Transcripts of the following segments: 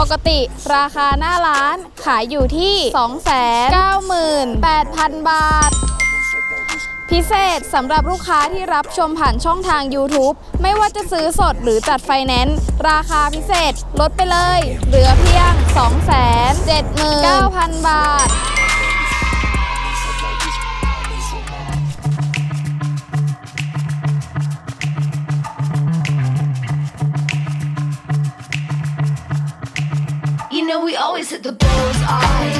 ปกติราคาหน้าร้านขายอยู่ที่ 298,000 บาท พิเศษสำหรับลูกค้าที่รับชมผ่านช่องทาง YouTube ไม่ว่าจะซื้อสดหรือจัดไฟแนนซ์ราคาพิเศษลดไปเลย เหลือเพียง 279,000 บาท always hit the bullseye.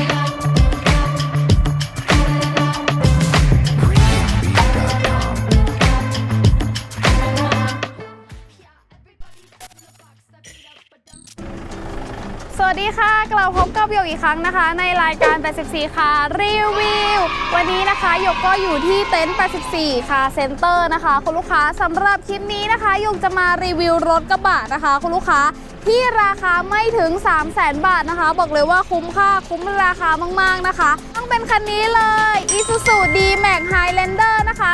สวัสดีค่ะ กลับพบกับหยกอีกครั้งนะคะ ในรายการ 84 ค่ะ รีวิว วันนี้นะคะหยกก็อยู่ที่เต็นท์ 84 ค่ะเซ็นเตอร์นะคะ คุณลูกค้าสำหรับคลิปนี้นะคะหยกจะมารีวิวรถกระบะนะคะ คุณลูกค้า ที่ราคาไม่ถึง 3 0 0แสนบาทนะคะ บอกเลยว่าคุ้มค่าคุ้มราคามาก ๆ นะคะ ต้องเป็นคันนี้เลย Isuzu D-Max Highlander นะคะ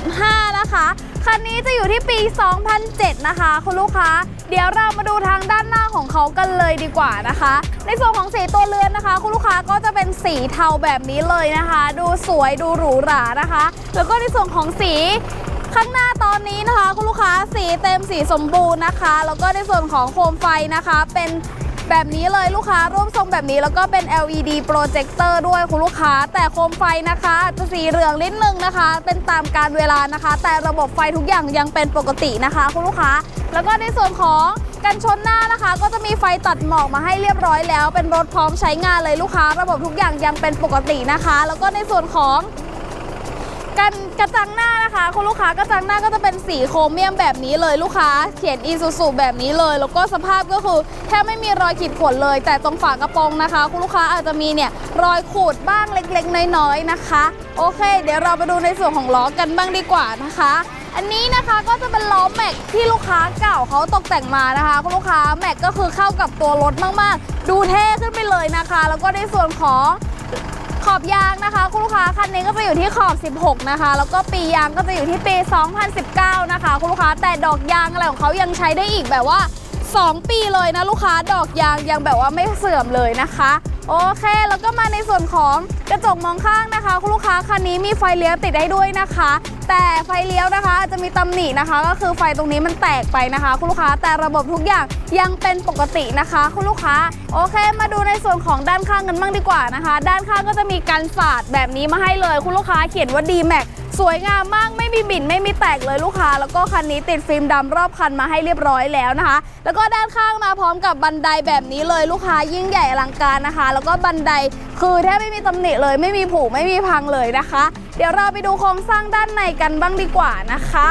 2.5 นะคะ คันนี้จะอยู่ที่ปี 2007 นะคะ คุณลูกค้า เดี๋ยวเรามาดูทางด้านหน้าของเขากันเลยดีกว่านะคะ ในส่วนของสีตัวเรือนนะคะ คุณลูกค้าก็จะเป็นสีเทาแบบนี้เลยนะคะ ดูสวยดูหรูหรานะคะ แล้วก็ในส่วนของสี ข้างหน้าตอนนี้นะคะคุณลูกค้าสีเต็มสีสมบูรณ์นะคะ แล้วก็ในส่วนของโคมไฟนะคะ เป็นแบบนี้เลยลูกค้าร่วมทรงแบบนี้แล้วก็เป็น LED โปรเจคเตอร์ด้วยคุณลูกค้า แต่โคมไฟนะคะจะสีเหลืองนิดนึงนะคะ เป็นตามการเวลานะคะ แต่ระบบไฟทุกอย่างยังเป็นปกตินะคะคุณลูกค้า แล้วก็ในส่วนของกันชนหน้านะคะ ก็จะมีไฟตัดหมอกมาให้เรียบร้อยแล้ว เป็นรถพร้อมใช้งานเลยลูกค้า ระบบทุกอย่างยังเป็นปกตินะคะ แล้วก็ในส่วนของกัน กระจังหน้านะคะคุณลูกค้ากระจังหน้าก็จะเป็นสีโครเมียมแบบนี้เลยลูกค้า เขียนอีซูซูแบบนี้เลย แล้วก็สภาพก็คือแทบไม่มีรอยขีดข่วนเลย แต่ตรงฝากระโปรงนะคะ คุณลูกค้าอาจจะมีเนี่ยรอยขูดบ้างเล็กๆ น้อยๆนะคะ โอเค เดี๋ยวเราไปดูในส่วนของล้อกันบ้างดีกว่านะคะอันนี้นะคะก็จะเป็นล้อแม็กที่ลูกค้าเก่าเขาตกแต่งมานะคะคุณลูกค้าแม็กก็คือเข้ากับตัวรถมากๆ ดูเท่ขึ้นไปเลยนะคะ แล้วก็ในส่วนของ ขอบยางนะคะ คุณลูกค้าคันนี้ก็จะอยู่ที่ขอบ 16 นะคะ แล้วก็ปียางก็จะอยู่ที่ปี 2019 นะคะ คุณลูกค้าแต่ดอกยางอะไรของเขายังใช้ได้อีกแบบว่า 2 ปีเลยนะลูกค้าดอกยางยังแบบว่าไม่เสื่อมเลยนะคะ โอเค แล้วก็มาในส่วนของกระจกมองข้างนะคะ คุณลูกค้าคันนี้มีไฟเลี้ยวติดได้ด้วยนะคะ แต่ไฟเลี้ยวนะคะจะมีตำหนินะคะ ก็คือไฟตรงนี้มันแตกไปนะคะ คุณลูกค้าแต่ระบบทุกอย่างยังเป็นปกตินะคะ คุณลูกค้าโอเค มาดูในส่วนของด้านข้างกันบ้างดีกว่านะคะ ด้านข้างก็จะมีการสาดแบบนี้มาให้เลย คุณลูกค้าเขียนว่า D Max สวยงามมากไม่มีบิ่นไม่มีแตกเลยลูกค้า แล้วก็คันนี้ติดฟิล์มดำรอบคันมาให้เรียบร้อยแล้วนะคะ แล้วก็ด้านข้างมาพร้อมกับบันไดแบบนี้เลยลูกค้ายิ่งใหญ่อลังการนะคะ แล้วก็บันไดคือแทบไม่มีตำหนิเลย ไม่มีผุไม่มีพังเลยนะคะ เดี๋ยวเราไปดูโครงสร้างด้านในกันบ้างดีกว่านะคะ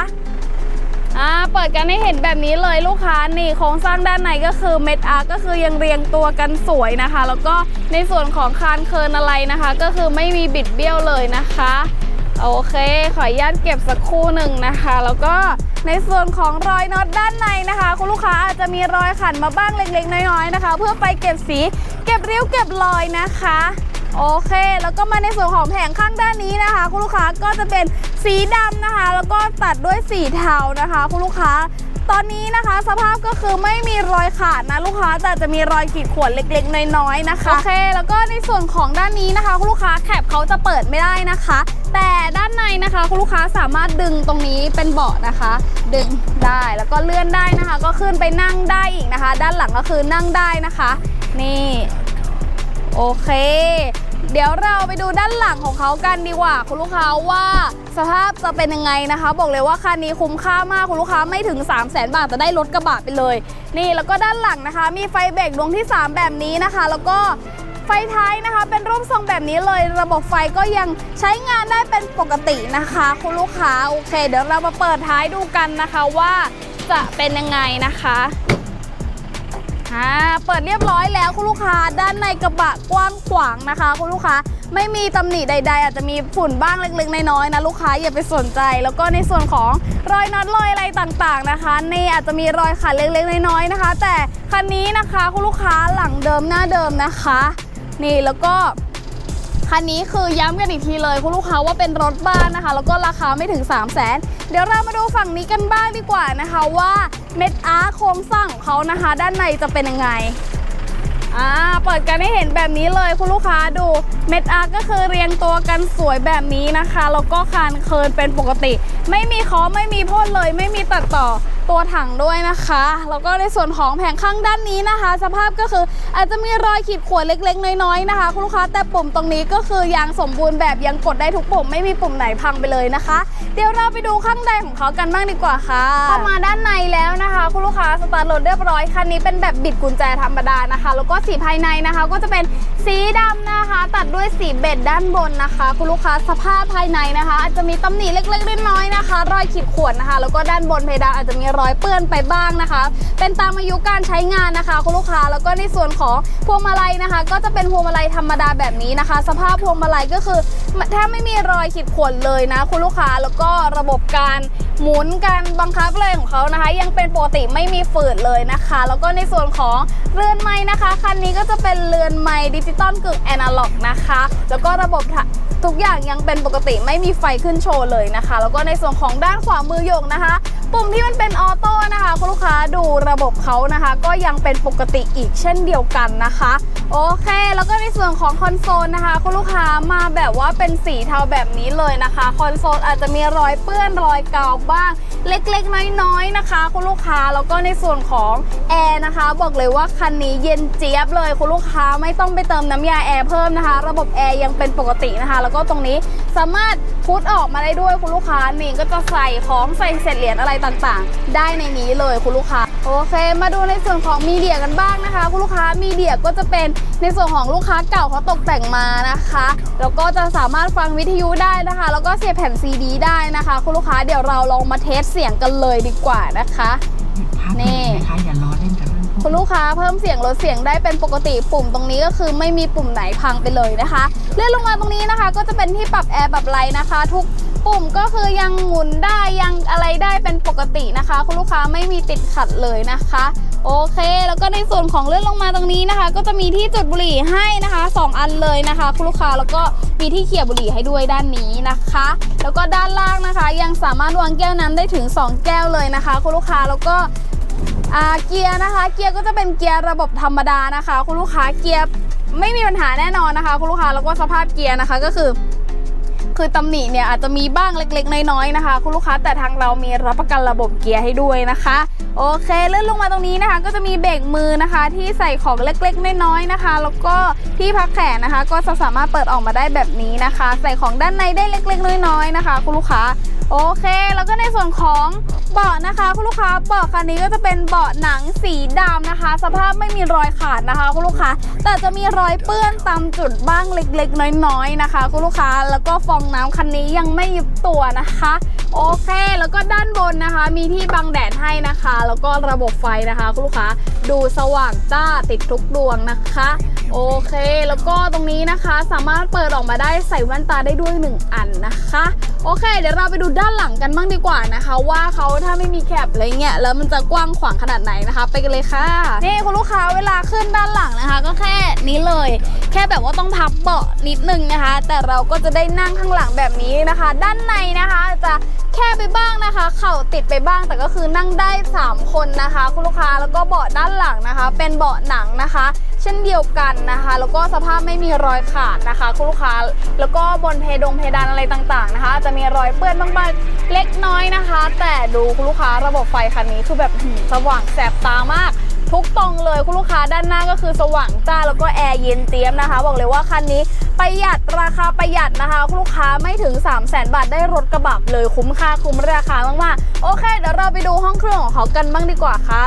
อ่าเปิดกันให้เห็นแบบนี้เลยลูกค้านี่โครงสร้างด้านในก็คือเม็ดอาร์ก็คือยังเรียงตัวกันสวยนะคะ แล้วก็ในส่วนของคานเคินอะไรนะคะ ก็คือไม่มีบิดเบี้ยวเลยนะคะ โอเค ขออนุญาตเก็บสักครู่หนึ่งนะคะ แล้วก็ในส่วนของรอยน็อตด้านในนะคะ คุณลูกค้าอาจจะมีรอยขันมาบ้างเล็กๆ น้อยๆนะคะ เพื่อไปเก็บสีเก็บริ้วเก็บรอยนะคะ โอเค แล้วก็มาในส่วนของแผงข้างด้านนี้นะคะ คุณลูกค้าก็จะเป็นสีดำนะคะ แล้วก็ตัดด้วยสีเทานะคะ คุณลูกค้าตอนนี้นะคะสภาพก็คือไม่มีรอยขาดนะลูกค้าแต่จะมีรอยขีดข่วนเล็กๆ น้อยๆนะคะโอเค แล้วก็ในส่วนของด้านนี้นะคะ คุณลูกค้าแคปเขาจะเปิดไม่ได้นะคะ แต่ด้านในนะคะคุณลูกค้าสามารถดึงตรงนี้เป็นเบาะนะคะ ดึงได้แล้วก็เลื่อนได้นะคะ ก็ขึ้นไปนั่งได้อีกนะคะ ด้านหลังก็คือนั่งได้นะคะ นี่โอเค เดี๋ยวเราไปดูด้านหลังของเขากันดีกว่า คุณลูกค้าว่าสภาพจะเป็นยังไงนะคะ บอกเลยว่าคันนี้คุ้มค่ามากคุณลูกค้าไม่ถึง 3 0 0แสนบาทจะได้รถกระบะไปเลย นี่แล้วก็ด้านหลังนะคะ มีไฟเบรกดวงที่ 3 แบบนี้นะคะ แล้วก็ ฟท้ายนะคะ เป็นรูปทรงแบบนี้เลย ระบบไฟก็ยังใช้งานได้เป็นปกตินะคะ คุณลูกค้าโอเค เดี๋ยวเรามาเปิดท้ายดูกันนะคะว่าจะเป็นยังไงนะคะอ่าเปิดเรียบร้อยแล้วคุณลูกค้าด้านในกระบะกว้างขวางนะคะ คุณลูกค้าไม่มีตำหนิใด ๆ อาจจะมีฝุ่นบ้างเล็กๆน้อยๆนะลูกค้าอย่าไปสนใจ แล้วก็ในส่วนของรอยน็อตรอยอะไรต่างๆนะคะนี่อาจจะมีรอยขัดเล็กๆน้อยๆนะคะ แต่คันนี้นะคะคุณลูกค้าหลังเดิมหน้าเดิมนะคะ นี่แล้วก็คันนี้คือย้ำกันอีกทีเลยคุณลูกค้าว่าเป็นรถบ้านนะคะ แล้วก็ราคาไม่ถึง 3 0 0แสนเดี๋ยวเรามาดูฝั่งนี้กันบ้างดีกว่านะคะว่าเม็ดอาร์โครงสร้างของเขานะคะ ด้านในจะเป็นยังไงอ่าเปิดกันให้เห็นแบบนี้เลยคุณลูกค้าดูเม็ดอาร์ก็คือเรียงตัวกันสวยแบบนี้นะคะแล้วก็คานเคินเป็นปกติ ไม่มีเคอไม่มีพ่นเลย ไม่มีตัดต่อ ตัวถังด้วยนะคะ แล้วก็ในส่วนของแผงข้างด้านนี้นะคะ สภาพก็คืออาจจะมีรอยขีดข่วนเล็ก ๆ น้อยๆนะคะ คุณลูกค้าแต่ปุ่มตรงนี้ก็คือยังสมบูรณ์แบบยังกดได้ทุกปุ่มไม่มีปุ่มไหนพังไปเลยนะคะ เดี๋ยวเราไปดูข้างในของเขากันบ้างดีกว่าค่ะเข้ามาด้านในแล้วนะคะ คุณลูกค้าสตาร์ทรถเรียบร้อยคันนี้เป็นแบบบิดกุญแจธรรมดานะคะ แล้วก็สีภายในนะคะ ก็จะเป็น สีดำนะคะ ตัดด้วยสีเบจด้านบนนะคะ คุณลูกค้าสภาพภายในนะคะ อาจจะมีตำหนิเล็กๆน้อยๆนะคะ รอยขีดข่วนนะคะ แล้วก็ด้านบนเพดานอาจจะมีรอยเปื้อนไปบ้างนะคะ เป็นตามอายุการใช้งานนะคะคุณลูกค้าแล้วก็ในส่วนของพวงมาลัยนะคะ ก็จะเป็นพวงมาลัยธรรมดาแบบนี้นะคะ สภาพพวงมาลัยก็คือแทบไม่มีรอยขีดข่วนเลยนะ คุณลูกค้าแล้วก็ระบบการ หมุนการบังคับเลยของเขานะคะ ยังเป็นปกติไม่มีฝืดเลยนะคะ แล้วก็ในส่วนของเรือนไม้นะคะคันนี้ก็จะเป็นเรือนไม้ดิจิตอลกึ่งแอนาล็อกนะคะ แล้วก็ระบบถะทุกอย่างยังเป็นปกติไม่มีไฟขึ้นโชว์เลยนะคะ แล้วก็ในส่วนของด้านขวามือโยกนะคะ ปุ่มที่มันเป็นออโต้นะคะคุณลูกค้าดูระบบเขานะคะ ก็ยังเป็นปกติอีกเช่นเดียวกันนะคะ โอเค แล้วก็ในส่วนของคอนโซลนะคะคุณลูกค้ามาแบบว่าเป็นสีเทาแบบนี้เลยนะคะ คอนโซลอาจจะมีรอยเปื้อนรอยกาวบ้าง เล็กๆ น้อยๆนะคะ คุณลูกค้าแล้วก็ในส่วนของแอร์นะคะ บอกเลยว่าคันนี้เย็นเจี๊ยบเลยคุณลูกค้าไม่ต้องไปเติมน้ำยาแอร์เพิ่มนะคะ ระบบแอร์ยังเป็นปกตินะคะ แล้วก็ตรงนี้สามารถพุทออกมาได้ด้วยคุณลูกค้านี่ก็จะใส่ของใส่เศษเหรียญอะไรต่างๆ ได้ในนี้เลยคุณลูกค้าโอเค มาดูในส่วนของมีเดียกันบ้างนะคะ คุณลูกค้ามีเดียก็จะเป็นในส่วนของลูกค้าเก่าเขาตกแต่งมานะคะ แล้วก็จะสามารถฟังวิทยุได้นะคะ แล้วก็เสียบแผ่นซีดีได้นะคะ คุณลูกค้าเดี๋ยวเราลองมาเทสเสียงกันเลยดีกว่านะคะนี่นี่นะคะอย่าล้อเล่นกับเรื่องพวกคุณลูกค้าเพิ่มเสียงลดเสียงได้เป็นปกติปุ่มตรงนี้ก็คือไม่มีปุ่มไหนพังไปเลยนะคะ เลื่อนลงมาตรงนี้นะคะ ก็จะเป็นที่ปรับแอร์ปรับไลท์นะคะ ทุก ปุ่มก็คือยังหมุนได้ยังอะไรได้เป็นปกตินะคะ คุณลูกค้าไม่มีติดขัดเลยนะคะ โอเค แล้วก็ในส่วนของเลื่อนลงมาตรงนี้นะคะ ก็จะมีที่จุดบุหรี่ให้นะคะสองอันเลยนะคะ คุณลูกค้าแล้วก็มีที่เขี่ยบุหรี่ให้ด้วยด้านนี้นะคะ แล้วก็ด้านล่างนะคะ ยังสามารถวางแก้วน้ำได้ถึง 2 แก้วเลยนะคะ คุณลูกค้าแล้วก็เกียร์นะคะ เกียร์ก็จะเป็นเกียร์ระบบธรรมดานะคะ คุณลูกค้าเกียร์ไม่มีปัญหาแน่นอนนะคะ คุณลูกค้าแล้วก็สภาพเกียร์นะคะก็คือ คือตำหนิเนี่ยอาจจะมีบ้างเล็กๆ น้อยๆนะคะ คุณลูกค้าแต่ทางเรามีรับประกันระบบเกียร์ให้ด้วยนะคะ โอเคเลื่อนลงมาตรงนี้นะคะ ก็จะมีเบรกมือนะคะ ที่ใส่ของเล็กๆ น้อยๆนะคะ แล้วก็ที่พักแขนนะคะ ก็จะสามารถเปิดออกมาได้แบบนี้นะคะ ใส่ของด้านในได้เล็กๆ น้อยๆนะคะ คุณลูกค้า โอเค แล้วก็ในส่วนของเบาะนะคะคุณลูกค้าเบาะคันนี้ก็จะเป็นเบาะหนังสีดำนะคะ สภาพไม่มีรอยขาดนะคะคุณลูกค้าแต่จะมีรอยเปื้อนตามจุดบ้างเล็กๆ น้อยๆนะคะคุณลูกค้าแล้วก็ฟองน้ำคันนี้ยังไม่ยุบตัวนะคะ โอเค แล้วก็ด้านบนนะคะ มีที่บังแดดให้นะคะ แล้วก็ระบบไฟนะคะคุณลูกค้าดูสว่างจ้าติดทุกดวงนะคะ โอเค แล้วก็ตรงนี้นะคะสามารถเปิดออกมาได้ใส่แว่นตาได้ด้วย 1 อันนะคะ โอเค เดี๋ยวเราไปดูด้านหลังกันบ้างดีกว่านะคะ ว่าเขาถ้าไม่มีแคปอะไรเงี้ยแล้วมันจะกว้างขวางขนาดไหนนะคะ ไปกันเลยค่ะนี่คุณลูกค้าเวลาขึ้นด้านหลังนะคะ ก็แค่นี้เลย แค่แบบว่าต้องพับเบาะนิดนึงนะคะ แต่เราก็จะได้นั่งข้างหลังแบบนี้นะคะ ด้านในนะคะจะ แค่ไปบ้างนะคะ เข่าติดไปบ้างแต่ก็คือนั่งได้ 3 คนนะคะ คุณลูกค้าแล้วก็เบาะด้านหลังนะคะ เป็นเบาะหนังนะคะ เช่นเดียวกันนะคะ แล้วก็สภาพไม่มีรอยขาดนะคะ คุณลูกค้าแล้วก็บนเพดงเพดานอะไรต่างๆนะคะ จะมีรอยเปื้อนบ้างๆเล็กน้อยนะคะ แต่ดูคุณลูกค้าระบบไฟคันนี้คือแบบสว่างแสบตามาก ทุกตรงเลยคุณลูกค้าด้านหน้าก็คือสว่างจ้าแล้วก็แอร์เย็นเตี้ยมนะคะ บอกเลยว่าคันนี้ประหยัดราคาประหยัดนะคะ คุณลูกค้าไม่ถึง 3 0 0 0 0 0บาทได้รถกระบะเลยคุ้มค่าคุ้มราคามากๆโอเค เดี๋ยวเราไปดูห้องเครื่องของเขากันบ้างดีกว่าค่ะ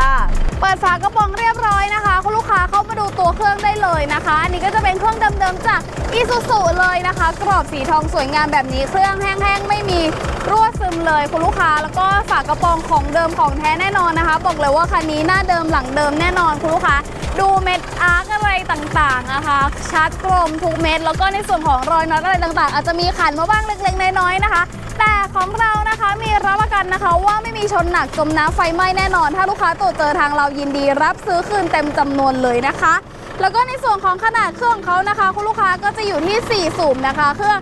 เปิดฝากระโปรงเรียบร้อยนะคะ คุณลูกค้าเข้ามาดูตัวเครื่องได้เลยนะคะอันนี้ก็จะเป็นเครื่องเดิมๆจากอีซูซูเลยนะคะ กรอบสีทองสวยงามแบบนี้เครื่องแห้งๆ ไม่มีรั่วซึมเลยคุณลูกค้าแล้วก็ฝากระโปรงของเดิมของแท้แน่นอนนะคะ บอกเลยว่าคันนี้หน้าเดิมหลังเดิมแน่นอนคุณลูกค้าดูเม็ดอาร์กอะไรต่างๆนะคะชัดกลมทุกเม็ดแล้วก็ในส่วนของรอยน็อตอะไรต่างๆ อาจจะมีขันมาบ้างเล็กๆน้อยๆนะคะ แต่ของเรานะคะมีรับประกันนะคะ ว่าไม่มีชนหนักจมน้ำไฟไหม้แน่นอน ถ้าลูกค้าตรวจเจอทางเรายินดีรับซื้อคืนเต็มจำนวนเลยนะคะ แล้วก็ในส่วนของขนาดเครื่องเขานะคะ คุณลูกค้าก็จะอยู่ที่ 4 สูบนะคะ เครื่อง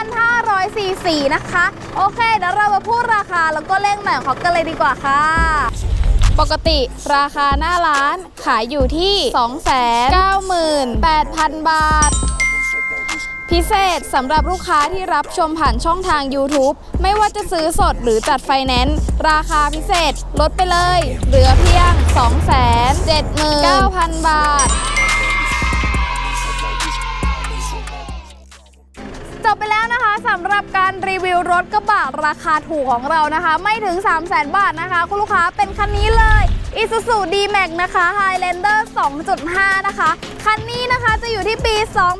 2,500ซีซีนะคะ โอเคเดี๋ยวเรามาพูดราคาแล้วก็เลขหน่อยของเขากันเลยดีกว่าค่ะ ปกติราคาหน้าร้านขายอยู่ที่ 298,000 บาท พิเศษสำหรับลูกค้าที่รับชมผ่านช่องทาง YouTube ไม่ว่าจะซื้อสดหรือจัดไฟแนนซ์ราคาพิเศษลดไปเลย เหลือเพียง 279,000 บาท ไปแล้วนะคะสำหรับการรีวิวรถกระบะราคาถูกของเรานะคะ ไม่ถึง 3 0 0 0 0 0 บาทนะคะ คุณลูกค้าเป็นคันนี้เลย Isuzu D-Max นะคะ Highlander 2.5 นะคะคันนี้นะคะจะอยู่ที่ปี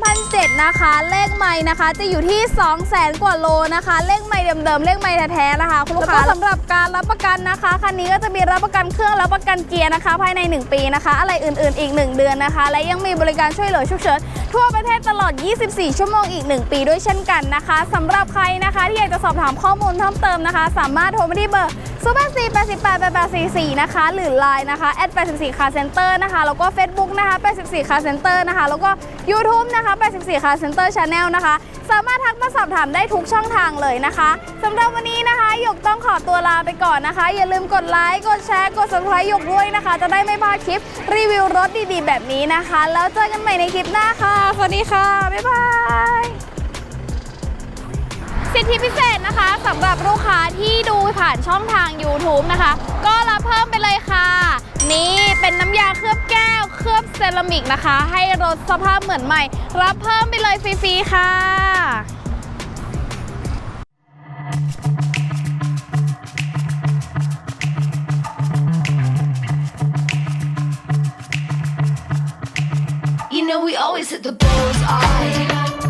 2007 นะคะ เลขไม่นะคะ จะอยู่ที่ 200,000กว่าโลนะคะ เลขไม่เดิมๆ เลขไม่แท้ๆ นะคะ คุณลูกค้าสำหรับการรับประกันนะคะ คันนี้ก็จะมีรับประกันเครื่องรับประกันเกียร์นะคะ ภายใน 1 ปีนะคะ อะไรอื่นๆ อีก 1 เดือนนะคะ และยังมีบริการช่วยเหลือฉุกเฉินทั่วประเทศตลอด 24 ชั่วโมงอีก 1 ปีด้วยเช่นกันนะคะสำหรับใครนะคะที่อยากจะสอบถามข้อมูลเพิ่มเติมนะคะ สามารถโทรมาที่เบอร์0 8 4 8 8 8 8 4 4นะคะ หรือ Line นะคะแอด84 Car Center นะคะ แล้วก็ Facebook นะคะ84 Car Center นะคะ แล้วก็ YouTube นะคะ84 Car Center Channel นะคะ สามารถทักมาสอบถามได้ทุกช่องทางเลยนะคะสำหรับวันนี้นะคะหยกต้องขอตัวลาไปก่อนนะคะ อย่าลืมกดไลค์กดแชร์กด subscribe หยกด้วยนะคะ จะได้ไม่พลาดคลิปรีวิวรถดีๆ แบบนี้นะคะ แล้วเจอกันใหม่ในคลิปหน้าค่ะสวัสดีค่ะบ๊ายบายสิทธิพิเศษนะคะสำหรับลูกค้าที่ดูผ่านช่องทาง YouTube นะคะ ก็รับเพิ่มไปเลยค่ะ นี่เป็นน้ำยาเคลือบแก้ว เคลือบเซรามิกนะคะ ให้รถสภาพเหมือนใหม่ รับเพิ่มไปเลยฟรีๆค่ะ You know we always hit the bullseye.